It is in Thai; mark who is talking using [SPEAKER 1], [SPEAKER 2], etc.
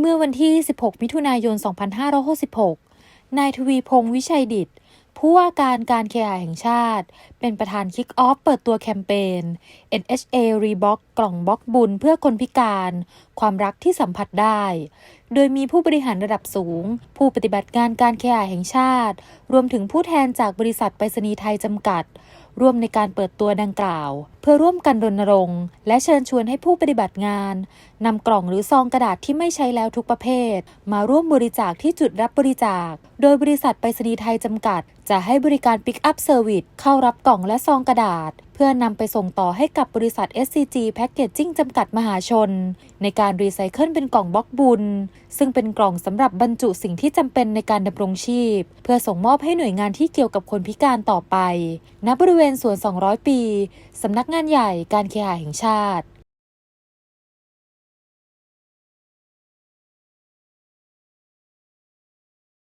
[SPEAKER 1] เมื่อวันที่ 16 มิถุนายน 2566 นายทวีพงษ์วิชัยดิต ผู้ว่าการการเคหะแห่งชาติ เป็นประธานคิกออฟเปิดตัวแคมเปญ NHA Reebok กล่องบล็อกบุญเพื่อคนพิการ ความรักที่สัมผัสได้ โดยมีผู้บริหารระดับสูง ผู้ปฏิบัติงานการเคหะแห่งชาติ รวมถึงผู้แทนจากบริษัทไปรษณีย์ไทยจำกัด ร่วมในการเปิดตัวดังกล่าว เพื่อร่วมกันรณรงค์และเชิญชวนให้ผู้ปฏิบัติงานนำกล่องหรือซองกระดาษที่ไม่ใช้แล้วทุกประเภท มาร่วมบริจาคที่จุดรับบริจาค โดยบริษัทไปรษณีย์ไทยจำกัด จะให้บริการปิกอัพเซอร์วิสเข้ารับกล่องและซองกระดาษ เพื่อนำไปส่งต่อให้กับบริษัท SCG Packaging จำกัดมหาชน ในการรีไซเคิลเป็นกล่องบล็อกบุญ ซึ่งเป็นกล่องสำหรับบรรจุสิ่งที่จำเป็นในการดำรงชีพ เพื่อส่งมอบให้หน่วยงานที่เกี่ยวกับคนพิการต่อไป ณ บริเวณสวน 200 ปี สำนักงานใหญ่การเคหะแห่งชาติ